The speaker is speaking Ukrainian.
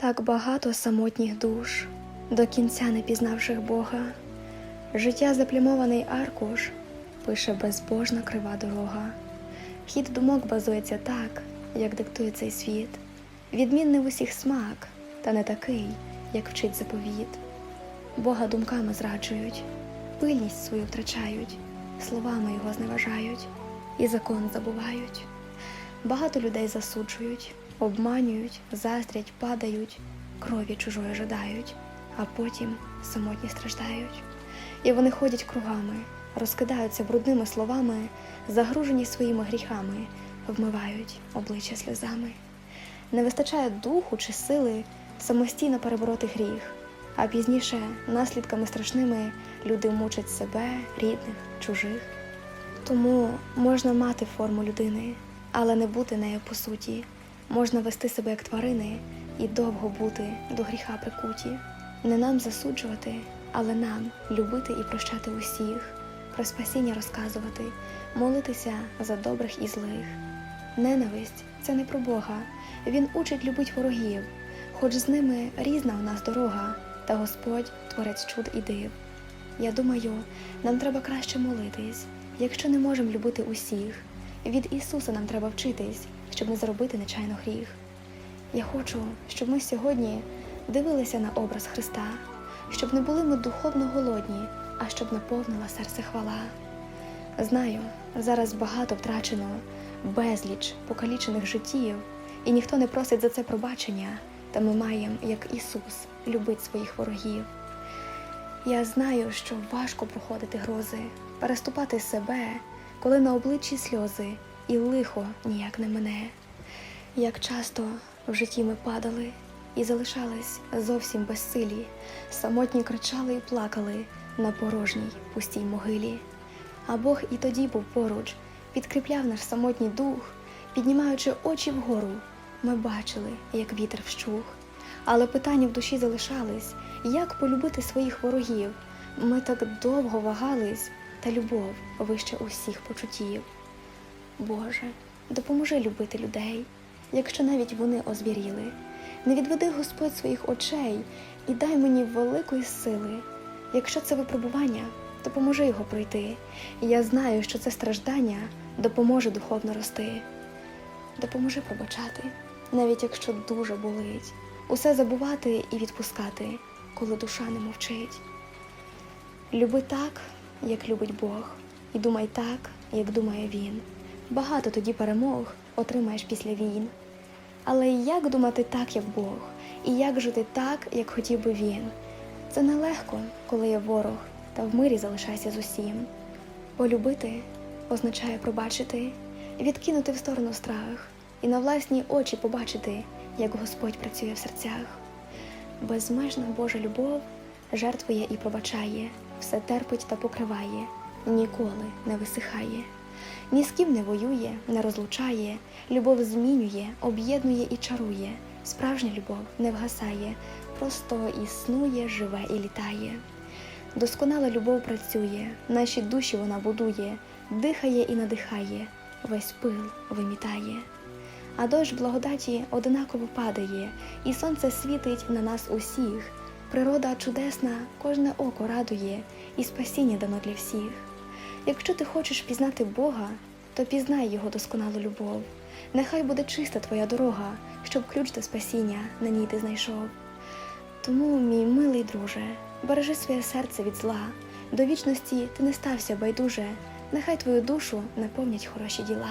Так багато самотніх душ, до кінця не пізнавших Бога. Життя заплямований аркуш, пише безбожна крива дорога. Хід думок базується так, як диктує цей світ. Відмінний в усіх смак, та не такий, як вчить заповіт. Бога думками зраджують, пильність свою втрачають, словами його зневажають і закон забувають. Багато людей засуджують, обманюють, заздрять, падають, крові чужої жадають, а потім самотні страждають. І вони ходять кругами, розкидаються брудними словами, загружені своїми гріхами, вмивають обличчя сльозами. Не вистачає духу чи сили самостійно перебороти гріх, а пізніше наслідками страшними люди мучать себе, рідних, чужих. Тому можна мати форму людини, але не бути нею по суті. Можна вести себе як тварини і довго бути до гріха прикуті. Не нам засуджувати, але нам любити і прощати усіх, про спасіння розказувати, молитися за добрих і злих. Ненависть це не про Бога. Він учить любить ворогів, хоч з ними різна у нас дорога, та Господь творець чуд і див. Я думаю, нам треба краще молитись, якщо не можемо любити усіх. Від Ісуса нам треба вчитись, щоб не зробити нечайно гріх. Я хочу, щоб ми сьогодні дивилися на образ Христа, щоб не були ми духовно голодні, а щоб наповнила серце хвала. Знаю, зараз багато втрачено, безліч покалічених життів, і ніхто не просить за це пробачення, та ми маємо, як Ісус, любити своїх ворогів. Я знаю, що важко проходити грози, переступати себе, коли на обличчі сльози і лихо ніяк не мене. Як часто в житті ми падали і залишались зовсім безсилі, самотні кричали і плакали на порожній пустій могилі. А Бог і тоді був поруч, підкріпляв наш самотній дух, піднімаючи очі вгору, ми бачили, як вітер вщух. Але питання в душі залишались, як полюбити своїх ворогів. Ми так довго вагались, та любов вище усіх почуттів. Боже, допоможи любити людей, якщо навіть вони озвіріли. Не відведи Господь своїх очей і дай мені великої сили. Якщо це випробування, допоможи його пройти. І я знаю, що це страждання допоможе духовно рости. Допоможи пробачати, навіть якщо дуже болить, усе забувати і відпускати, коли душа не мовчить. Люби так, як любить Бог, і думай так, як думає Він. Багато тоді перемог отримаєш після війн. Але як думати так, як Бог, і як жити так, як хотів би він? Це нелегко, коли є ворог, та в мирі залишайся з усім. Полюбити означає пробачити, відкинути в сторону страх і на власні очі побачити, як Господь працює в серцях. Безмежна Божа любов жертвує і пробачає, все терпить та покриває, ніколи не висихає. Ні з ким не воює, не розлучає, любов змінює, об'єднує і чарує. Справжня любов не вгасає, просто існує, живе і літає. Досконала любов працює, наші душі вона будує, дихає і надихає, весь пил вимітає. А дощ благодаті одинаково падає, і сонце світить на нас усіх. Природа чудесна, кожне око радує, і спасіння дано для всіх. Якщо ти хочеш пізнати Бога, то пізнай Його досконалу любов. Нехай буде чиста твоя дорога, щоб ключ до спасіння на ній ти знайшов. Тому, мій милий друже, бережи своє серце від зла, до вічності ти не стався байдуже, нехай твою душу наповнять хороші діла.